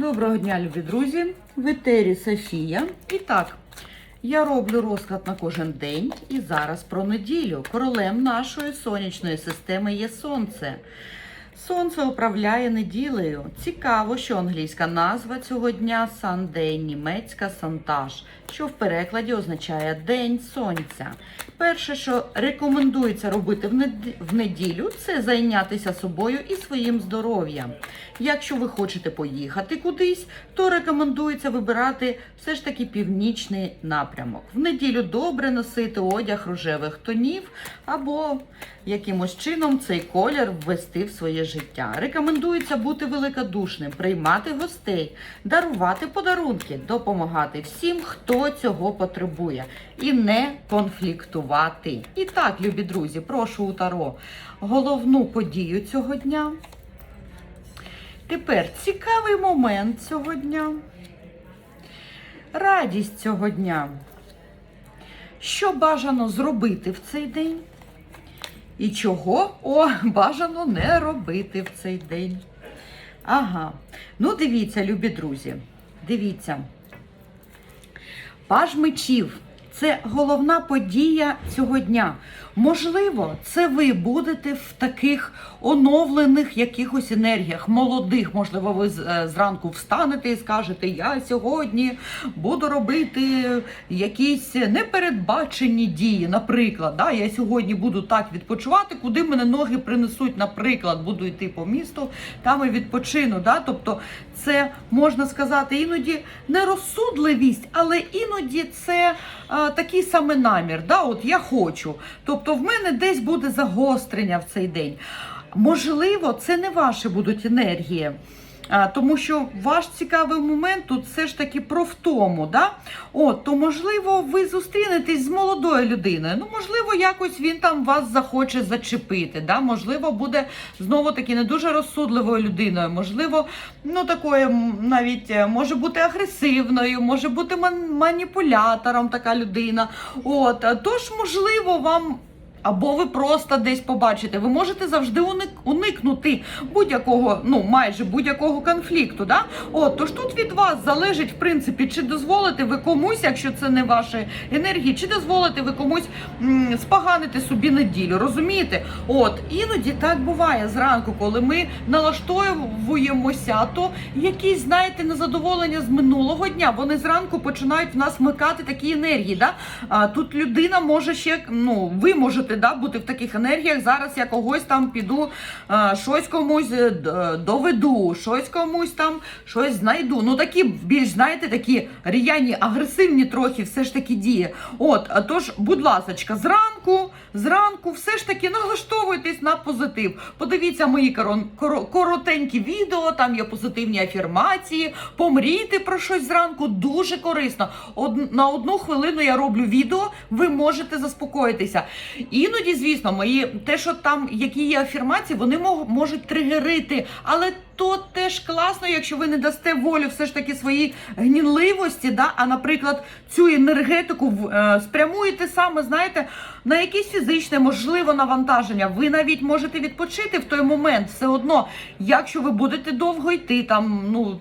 Доброго дня, любі друзі! В етері Софія. І так, я роблю розклад на кожен день. І зараз про неділю. Королем нашої сонячної системи є сонце. Сонце управляє неділею. Цікаво, що англійська назва цього дня Сандей, німецька Сантаж, що в перекладі означає День Сонця. Перше, що рекомендується робити в неділю, це зайнятися собою і своїм здоров'ям. Якщо ви хочете поїхати кудись, то рекомендується вибирати все ж таки північний напрямок. В неділю добре носити одяг рожевих тонів або якимось чином цей колір ввести в своє життя. Рекомендується бути великодушним, приймати гостей, дарувати подарунки, допомагати всім, хто цього потребує, і не конфліктувати. І так, любі друзі, прошу у Таро головну подію цього дня. Тепер цікавий момент цього дня. Радість цього дня. Що бажано зробити в цей день? І чого о, бажано не робити в цей день. Ага. Ну, дивіться, любі друзі. Дивіться. Паж мечів це головна подія цього дня. Можливо, це ви будете в таких оновлених якихось енергіях, молодих. Можливо, ви е, зранку встанете і скажете: Я сьогодні буду робити якісь непередбачені дії. Наприклад, да, я сьогодні буду так відпочивати, куди мене ноги принесуть. Наприклад, буду йти по місту, там і відпочину. Да? Тобто, це можна сказати іноді нерозсудливість, але іноді це е, такий саме намір. Да? От я хочу. Тобто, в мене десь буде загострення в цей день. Можливо, це не ваші будуть енергії. А, тому що ваш цікавий момент тут все ж таки про втому. Да? От, то можливо, ви зустрінетесь з молодою людиною. Ну, можливо, якось він там вас захоче зачепити. Да? Можливо, буде знову таки не дуже розсудливою людиною. Можливо, ну такою навіть е, може бути агресивною, може бути ман- маніпулятором така людина. От, тож, можливо, вам. Або ви просто десь побачите, ви можете завжди уник, уникнути будь-якого, ну майже будь-якого конфлікту. Да? От, тож тут від вас залежить, в принципі, чи дозволите ви комусь, якщо це не ваші енергії, чи дозволите ви комусь м, споганити собі неділю. Розумієте? От іноді так буває зранку, коли ми налаштовуємося, то якісь, знаєте, незадоволення з минулого дня. Вони зранку починають в нас вмикати такі енергії. Да? А, тут людина може ще, ну, ви можете да, бути в таких енергіях. Зараз я когось там піду, а, щось комусь е, доведу, щось комусь там щось знайду. Ну такі більш, знаєте, такі ріяні, агресивні трохи все ж таки дії. От, тож, будь ласочка, зранку, зранку все ж таки налаштовуйтесь на позитив. Подивіться мої коротенькі відео, там є позитивні афірмації. Помрійте про щось зранку, дуже корисно. Од, на одну хвилину я роблю відео, ви можете заспокоїтися. Іноді, звісно, мої те, що там які є афірмації, вони можуть тригерити, але то теж класно, якщо ви не дасте волю все ж таки своїй гнівливості, да? а, наприклад, цю енергетику е, спрямуєте саме, знаєте, на якесь фізичне, можливо, навантаження. Ви навіть можете відпочити в той момент все одно, якщо ви будете довго йти, там, ну.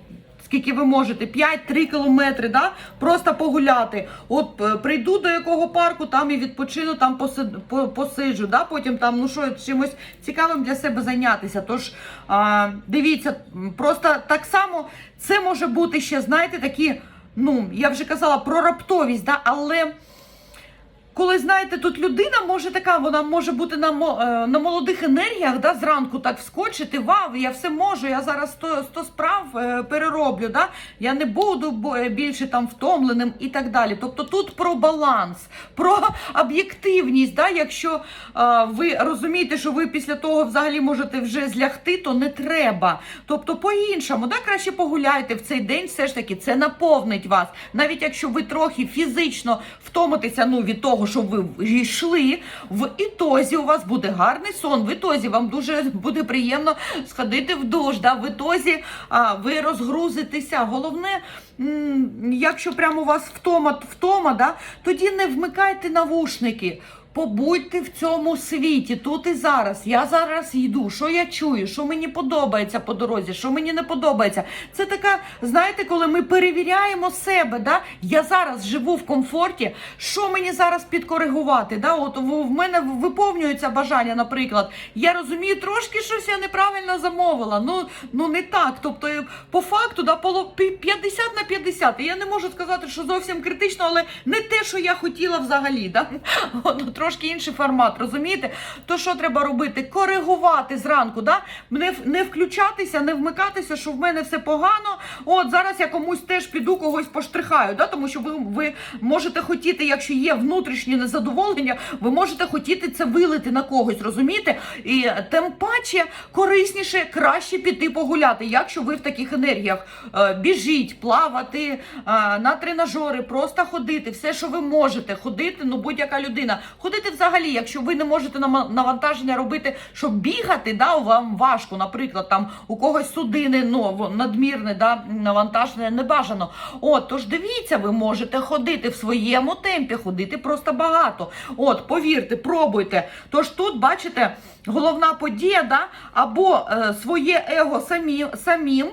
Скільки ви можете? 5-3 кілометри, да? просто погуляти. От е, прийду до якого парку, там і відпочину, там посид, по- посиджу, да? потім там ну що, чимось цікавим для себе зайнятися. Тож а, дивіться, просто так само це може бути ще, знаєте, такі, ну, я вже казала про раптовість, да? але. Коли знаєте, тут людина може така, вона може бути на е, на молодих енергіях, да, зранку так вскочити. Вау, я все можу. Я зараз 100, 100 справ е, перероблю. Да? Я не буду е, більше там втомленим і так далі. Тобто тут про баланс, про об'єктивність. Да? Якщо е, ви розумієте, що ви після того взагалі можете вже злягти, то не треба. Тобто, по-іншому, да, краще погуляйте в цей день, все ж таки це наповнить вас. Навіть якщо ви трохи фізично втомитеся ну, від того, що ви йшли, в ітозі у вас буде гарний сон. В ітозі вам дуже буде приємно сходити в душ. Да? В ітозі а, ви розгрузитеся. Головне, якщо прямо у вас втома, втома, да? тоді не вмикайте навушники. Побудьте в цьому світі тут і зараз. Я зараз йду. Що я чую? Що мені подобається по дорозі? Що мені не подобається? Це така, знаєте, коли ми перевіряємо себе. Да? Я зараз живу в комфорті. Що мені зараз підкоригувати? Да? От в мене виповнюється бажання, наприклад. Я розумію, трошки щось я неправильно замовила. Ну, ну не так. Тобто, е, по факту, да, поло- 50 на 50. І я не можу сказати, що зовсім критично, але не те, що я хотіла взагалі. Да? Трошки інший формат, розумієте? То що треба робити? Коригувати зранку, да? не, не включатися, не вмикатися, що в мене все погано. От зараз я комусь теж піду, когось поштрихаю, да? тому що ви, ви можете хотіти, якщо є внутрішнє незадоволення, ви можете хотіти це вилити на когось, розумієте? І тим паче корисніше, краще піти погуляти, якщо ви в таких енергіях. Е, Біжіть, плавати е, на тренажери, просто ходити, все, що ви можете, ходити, ну будь-яка людина. Ходити взагалі, якщо ви не можете навантаження робити, щоб бігати, да, вам важко, наприклад, там у когось судини ну, надмірне, да, навантаження не бажано. От, тож дивіться, ви можете ходити в своєму темпі, ходити просто багато. От, повірте, пробуйте. Тож тут, бачите, головна подія, да, або е, своє его самі, самим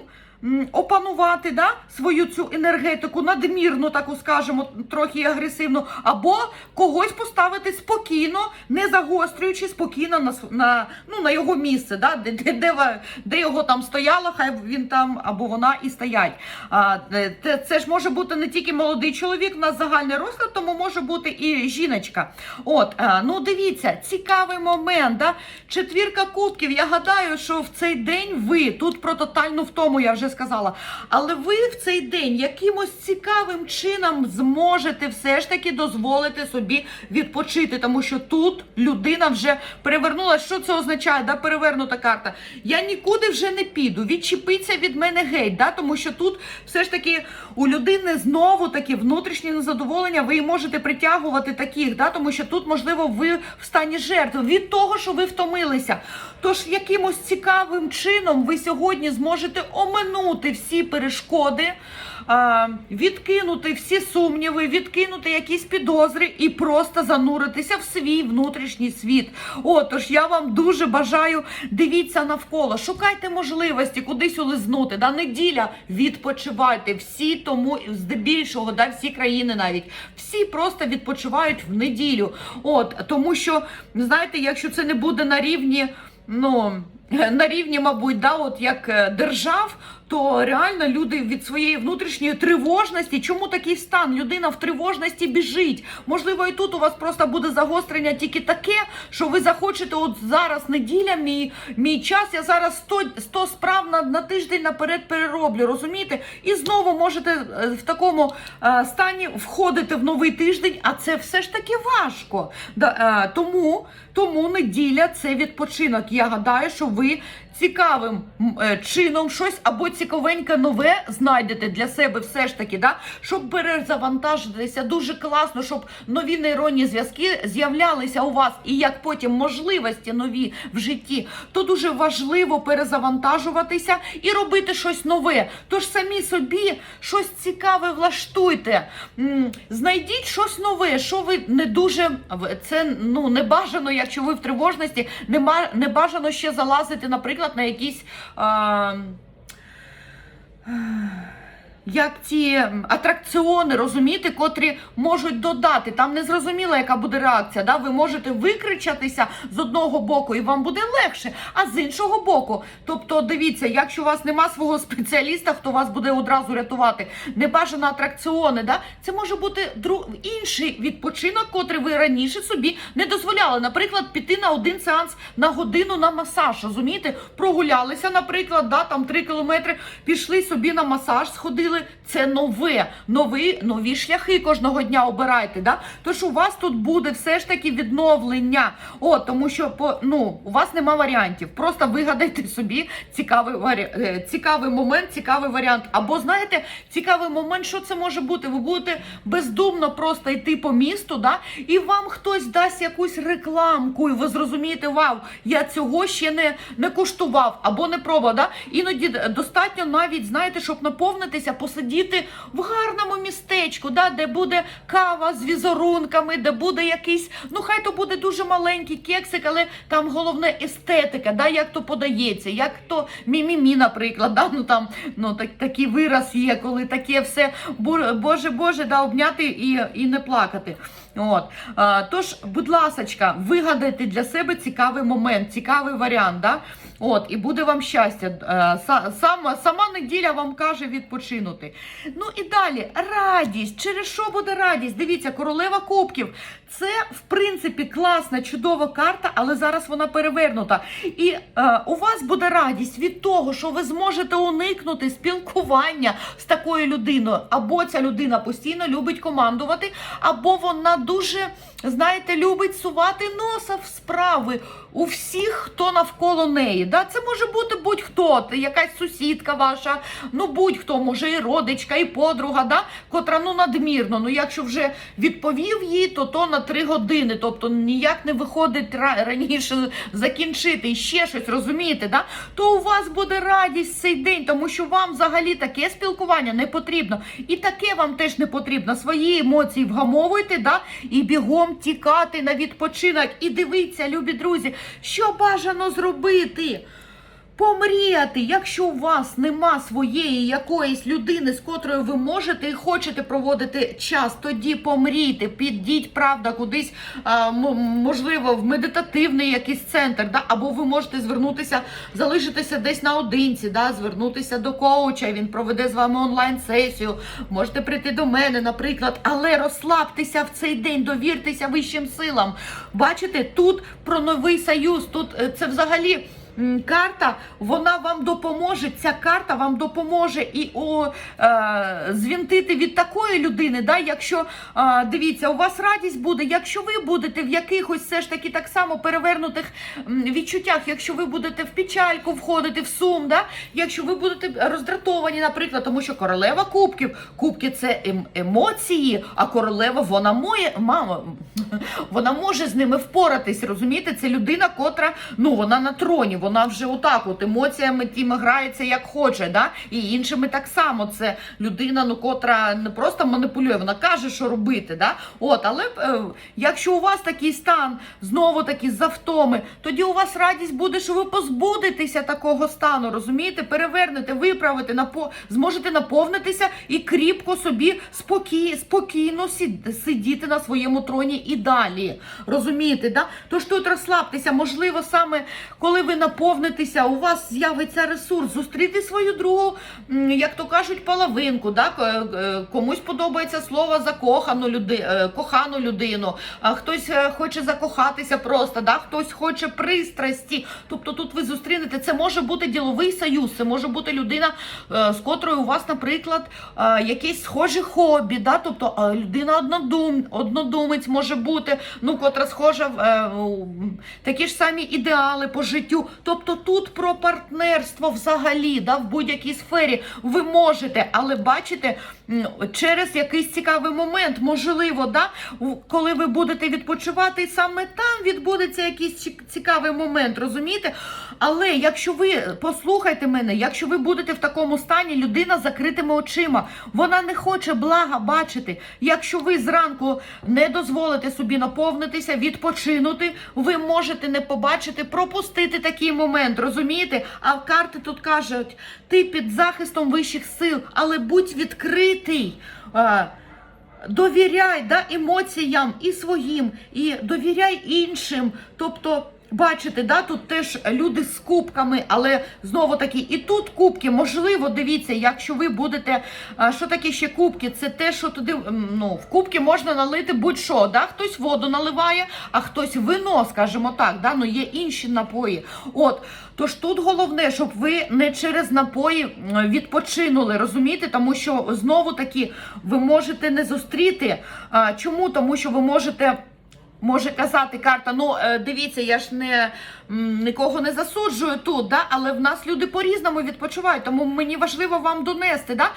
опанувати да, свою цю енергетику, надмірну, таку скажемо, трохи агресивну, або когось поставити спокійно, не загострюючи спокійно на, на, ну, на його місце, да, де, де, де, де його там стояло, хай він там або вона і стоять. А, е, те- це ж може бути не тільки молодий чоловік, у нас загальний розклад, тому може бути і жіночка. От, е, ну дивіться, цікавий момент. Да? Четвірка кубків. Я гадаю, що в цей день ви тут про тотальну втому я вже сказала. Але ви в цей день якимось цікавим чином зможете все ж таки дозволити собі відпочити, тому що тут людина вже перевернула. Що це означає? Да? Перевернута карта. Я нікуди вже не піду. Відчепиться від мене геть, да? тому що тут все ж таки у людини знову такі внутрішні незадоволення. Ви можете притягувати таких, да? тому що тут, можливо, ви в стані жертви від того, що ви втомилися. Тож якимось цікавим чином ви сьогодні зможете оминути всі перешкоди, відкинути всі сумніви, відкинути якісь підозри і просто зануритися в свій внутрішній світ. Отож, я вам дуже бажаю дивіться навколо, шукайте можливості кудись улизнути. Да, неділя відпочивайте. Всі тому здебільшого, да, всі країни навіть всі просто відпочивають в неділю. От тому, що знаєте, якщо це не буде на рівні, ну. На рівні, мабуть, да, от як е, держав, то реально люди від своєї внутрішньої тривожності. Чому такий стан? Людина в тривожності біжить. Можливо, і тут у вас просто буде загострення тільки таке, що ви захочете, от зараз неділя, мій, мій час, я зараз 100, 100 справ на, на тиждень наперед перероблю, розумієте? І знову можете е, в такому е, стані входити в новий тиждень, а це все ж таки важко. Да, е, тому, тому неділя це відпочинок. Я гадаю, що ви цікавим е, чином щось або цікавеньке нове знайдете для себе все ж таки, да? щоб перезавантажитися дуже класно, щоб нові нейронні зв'язки з'являлися у вас і як потім можливості нові в житті, то дуже важливо перезавантажуватися і робити щось нове. Тож самі собі щось цікаве влаштуйте. Знайдіть щось нове, що ви не дуже це ну не бажано, якщо ви в тривожності, не, ма- не бажано ще залазити, наприклад, на якісь. А, як ці атракціони, розумієте, котрі можуть додати. Там не зрозуміло, яка буде реакція. Да? Ви можете викричатися з одного боку, і вам буде легше, а з іншого боку. Тобто, дивіться, якщо у вас нема свого спеціаліста, хто вас буде одразу рятувати, не бажано атракціони, да? це може бути дру... інший відпочинок, котрий ви раніше собі не дозволяли. Наприклад, піти на один сеанс на годину на масаж. Розумієте, прогулялися, наприклад, да, там 3 кілометри, пішли собі на масаж, сходили. Це нове, нові, нові шляхи кожного дня обирайте. Да? Тож у вас тут буде все ж таки відновлення. О, тому що по, ну, у вас нема варіантів. Просто вигадайте собі цікавий, варі... е, цікавий момент, цікавий варіант. Або знаєте, цікавий момент, що це може бути? Ви будете бездумно просто йти по місту, да? і вам хтось дасть якусь рекламку, і ви зрозумієте, вау, я цього ще не, не куштував або не пробував. Да? Іноді достатньо навіть, знаєте, щоб наповнитися, посидіти в гарному містечку, да, де буде кава з візерунками, де буде якийсь, ну хай то буде дуже маленький кексик, але там головне естетика, да, як то подається, як то мімімі, наприклад, да, ну там ну так, такий вираз є, коли таке все боже Боже, да, обняти і, і не плакати. От а, тож, будь ласочка, вигадайте для себе цікавий момент, цікавий варіант. Да? От, і буде вам щастя. Е, Сама, сама неділя вам каже відпочинути. Ну і далі радість. Через що буде радість? Дивіться, королева кубків. Це в принципі класна, чудова карта, але зараз вона перевернута. І е, у вас буде радість від того, що ви зможете уникнути спілкування з такою людиною. Або ця людина постійно любить командувати, або вона дуже, знаєте, любить сувати носа в справи у всіх, хто навколо неї. Да? Це може бути будь-хто, якась сусідка ваша, ну будь-хто, може і родичка, і подруга, да? котра ну надмірно. Ну якщо вже відповів їй, то то на три години. Тобто ніяк не виходить раніше закінчити і ще щось, розумієте? Да? То у вас буде радість цей день, тому що вам взагалі таке спілкування не потрібно. І таке вам теж не потрібно. Свої емоції вгамовуйте, да? і бігом тікати на відпочинок. І дивіться, любі друзі, що бажано зробити. Помріяти, якщо у вас нема своєї якоїсь людини, з котрою ви можете і хочете проводити час, тоді помрійте, підіть, правда, кудись, можливо, в медитативний якийсь центр, да? або ви можете звернутися, залишитися десь наодинці, да? звернутися до коуча, він проведе з вами онлайн-сесію, можете прийти до мене, наприклад, але розслабтеся в цей день, довіртеся вищим силам. Бачите, тут про новий союз, тут е, це взагалі. Карта, вона вам допоможе. Ця карта вам допоможе і о, е, звінтити від такої людини. Да, якщо е, дивіться, у вас радість буде, якщо ви будете в якихось все ж таки так само перевернутих відчуттях, якщо ви будете в печальку входити, в сум, да, якщо ви будете роздратовані, наприклад, тому що королева кубків, кубки це ем, емоції, а королева вона моє мама, вона може з ними впоратись. Розумієте, це людина, котра ну вона на троні, вона вже отак, от емоціями тими грається як хоче, да? і іншими так само. Це людина, ну котра не просто маніпулює, вона каже, що робити. Да? От, але е, якщо у вас такий стан, знову таки з завтоми, тоді у вас радість буде, що ви позбудетеся такого стану, розумієте? Перевернете, виправите, напо... зможете наповнитися і кріпко собі спокій... спокійно сидіти на своєму троні і далі. Розумієте, да? Тож тут розслабтеся, можливо, саме коли ви наповнитеся, у вас з'явиться ресурс, зустріти свою другу, як то кажуть, половинку. Да? Е, Комусь подобається слово закохану люди... е, кохану людину, а хтось е, хоче закохатися просто, да? хтось хоче пристрасті. Тобто тут ви зустрінете, це може бути діловий союз, це може бути людина, з котрою у вас, наприклад, якесь схоже хобі, да? тобто людина однодум, однодумець може бути, ну, котра схожа в такі ж самі ідеали по життю. Тобто тут про партнерство взагалі, да, в будь-якій сфері ви можете, але бачите, через якийсь цікавий момент, можливо, да, коли ви будете відпочивати, саме там відбудеться якийсь цікавий момент, розумієте? Але якщо ви послухайте мене, якщо ви будете в такому стані, людина з закритими очима, вона не хоче блага бачити. Якщо ви зранку не дозволите собі наповнитися, відпочинути, ви можете не побачити, пропустити такий момент, розумієте? А карти тут кажуть, ти під захистом вищих сил, але будь відкритий. А, довіряй да, емоціям і своїм, і довіряй іншим. Тобто, бачите, да, тут теж люди з кубками, але знову таки, і тут кубки, можливо, дивіться, якщо ви будете. Що таке ще кубки? Це те, що туди ну, в кубки можна налити будь-що. Да? Хтось воду наливає, а хтось вино, скажімо так. Да? Ну, є інші напої. От, тож тут головне, щоб ви не через напої відпочинули, розумієте? Тому що знову таки ви можете не зустріти. Чому? Тому що ви можете. Може казати карта, ну е, дивіться, я ж не нікого не засуджую тут, да? але в нас люди по-різному відпочивають, тому мені важливо вам донести. Да?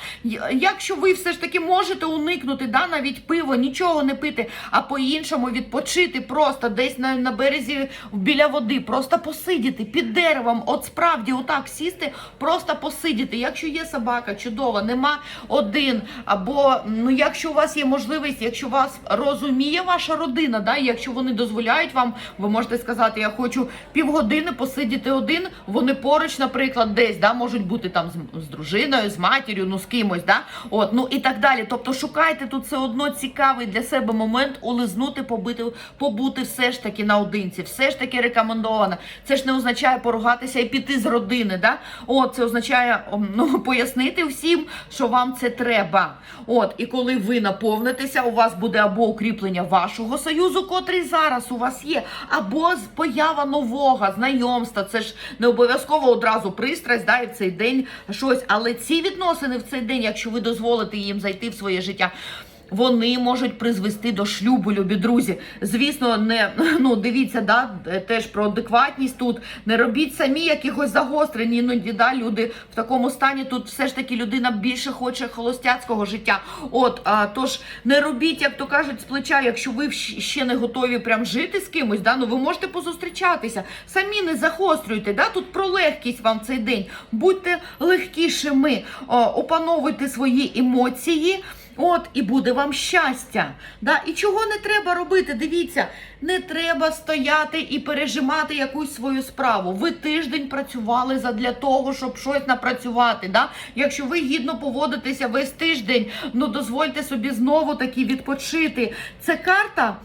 Якщо ви все ж таки можете уникнути, да, навіть пиво, нічого не пити, а по-іншому відпочити просто десь на, на березі біля води, просто посидіти під деревом, от справді отак сісти, просто посидіти. Якщо є собака, чудово, нема один. Або ну, якщо у вас є можливість, якщо вас розуміє ваша родина, да, якщо вони дозволяють вам, ви можете сказати, я хочу півгодини посидіти один. Вони поруч, наприклад, десь да, можуть бути там з, з дружиною, з матір'ю, ну з кимось, да, от ну і так далі. Тобто шукайте тут все одно цікавий для себе момент улизнути, побити, побути все ж таки наодинці, все ж таки рекомендовано. Це ж не означає поругатися і піти з родини. Да? От це означає ну, пояснити всім, що вам це треба. От, і коли ви наповнитеся, у вас буде або укріплення вашого союзу, котрий зараз у вас є, або поява нового знайомства. Це ж не обов'язково одразу пристрасть, да, і в цей день щось. Але ці відносини в цей день, якщо ви дозволите їм зайти в своє життя. Вони можуть призвести до шлюбу, любі друзі. Звісно, не ну дивіться, да теж про адекватність тут. Не робіть самі якихось загострень. Іноді да, люди в такому стані. Тут все ж таки людина більше хоче холостяцького життя. От а, тож не робіть, як то кажуть, з плеча, якщо ви ще не готові прям жити з кимось, да, ну ви можете позустрічатися. Самі не загострюйте. Да, тут про легкість вам цей день. Будьте легкішими, опановуйте свої емоції. От і буде вам щастя. Да? І чого не треба робити? Дивіться, не треба стояти і пережимати якусь свою справу. Ви тиждень працювали задля того, щоб щось напрацювати. Да? Якщо ви гідно поводитеся весь тиждень, ну дозвольте собі знову таки відпочити. Це карта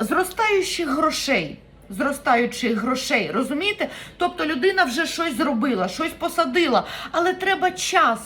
зростаючих грошей. Зростаючих грошей, розумієте? Тобто людина вже щось зробила, щось посадила, але треба час.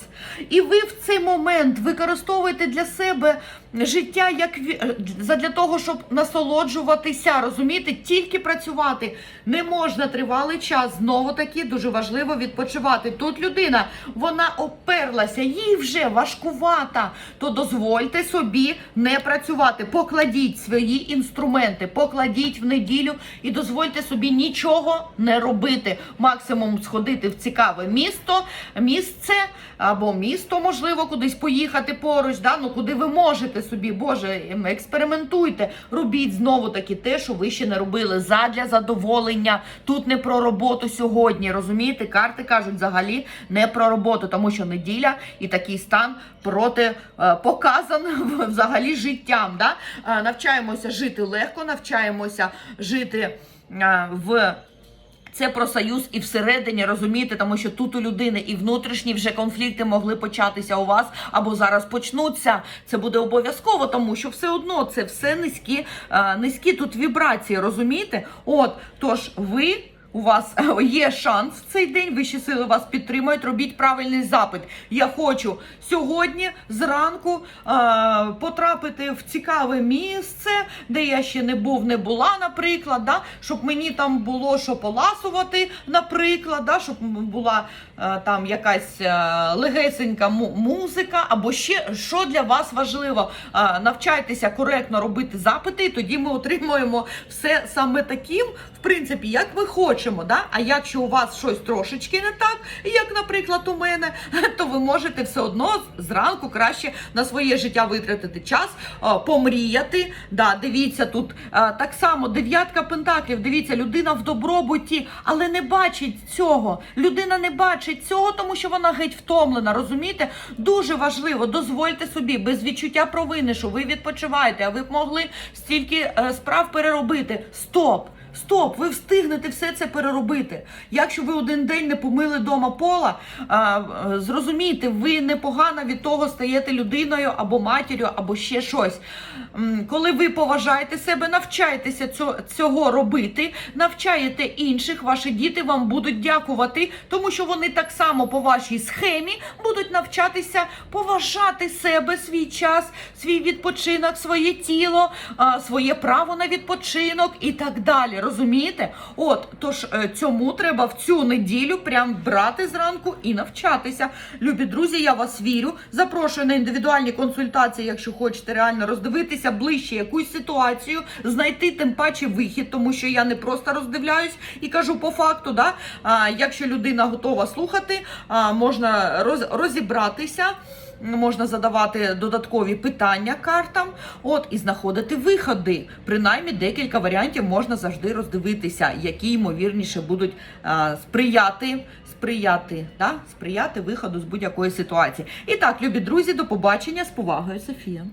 І ви в цей момент використовуєте для себе життя як е, задля того, щоб насолоджуватися, розумієте? Тільки працювати не можна тривалий час. Знову таки дуже важливо відпочивати. Тут людина вона оперлася, їй вже важкувата. То дозвольте собі не працювати. Покладіть свої інструменти, покладіть в неділю і дозвольте собі нічого не робити. Максимум сходити в цікаве місто, місце або місто, можливо, кудись поїхати поруч. Да? Ну куди ви можете собі, Боже, експериментуйте, робіть знову таки те, що ви ще не робили. Задля задоволення. Тут не про роботу сьогодні. Розумієте, карти кажуть взагалі не про роботу, тому що неділя і такий стан проти е, показан взагалі життям. Да? Е, навчаємося жити легко, навчаємося жити е, в. Це про союз і всередині розумієте, тому що тут у людини і внутрішні вже конфлікти могли початися у вас або зараз почнуться. Це буде обов'язково, тому що все одно це все низькі, е, низькі тут вібрації. Розумієте? От тож ви. У вас е, є шанс в цей день, вищі сили вас підтримують. Робіть правильний запит. Я хочу сьогодні зранку е, потрапити в цікаве місце, де я ще не був, не була, наприклад, да? щоб мені там було що поласувати, наприклад, да? щоб була е, там якась е, легесенька му- музика, або ще що для вас важливо. Е, навчайтеся коректно робити запити, і тоді ми отримуємо все саме таким, в принципі, як ми хочемо. Да? А якщо у вас щось трошечки не так, як, наприклад, у мене, то ви можете все одно зранку краще на своє життя витратити час, помріяти. Да, дивіться, тут так само дев'ятка пентаклів. Дивіться, людина в добробуті, але не бачить цього. Людина не бачить цього, тому що вона геть втомлена. Розумієте? Дуже важливо, дозвольте собі без відчуття провини, що ви відпочиваєте, а ви б могли стільки е, справ переробити. Стоп! Стоп, ви встигнете все це переробити. Якщо ви один день не помили дома пола, а, е, зрозумійте, ви непогано від того стаєте людиною або матір'ю, або ще щось. Коли ви поважаєте себе, навчаєтеся цього, робити, навчаєте інших, ваші діти вам будуть дякувати, тому що вони так само по вашій схемі будуть навчатися поважати себе, свій час, свій відпочинок, своє тіло, своє право на відпочинок і так далі. Розумієте? От, тож е, цьому треба в цю неділю прям брати зранку і навчатися. Любі друзі, я вас вірю. Запрошую на індивідуальні консультації, якщо хочете реально роздивитися ближче якусь ситуацію, знайти тим паче вихід, тому що я не просто роздивляюсь і кажу по факту. Да? А, якщо людина готова слухати, а, можна роз, розібратися. Можна задавати додаткові питання картам, от і знаходити виходи. Принаймні декілька варіантів можна завжди роздивитися, які ймовірніше будуть а, сприяти, сприяти, да? сприяти виходу з будь-якої ситуації. І так, любі друзі, до побачення з повагою, Софія.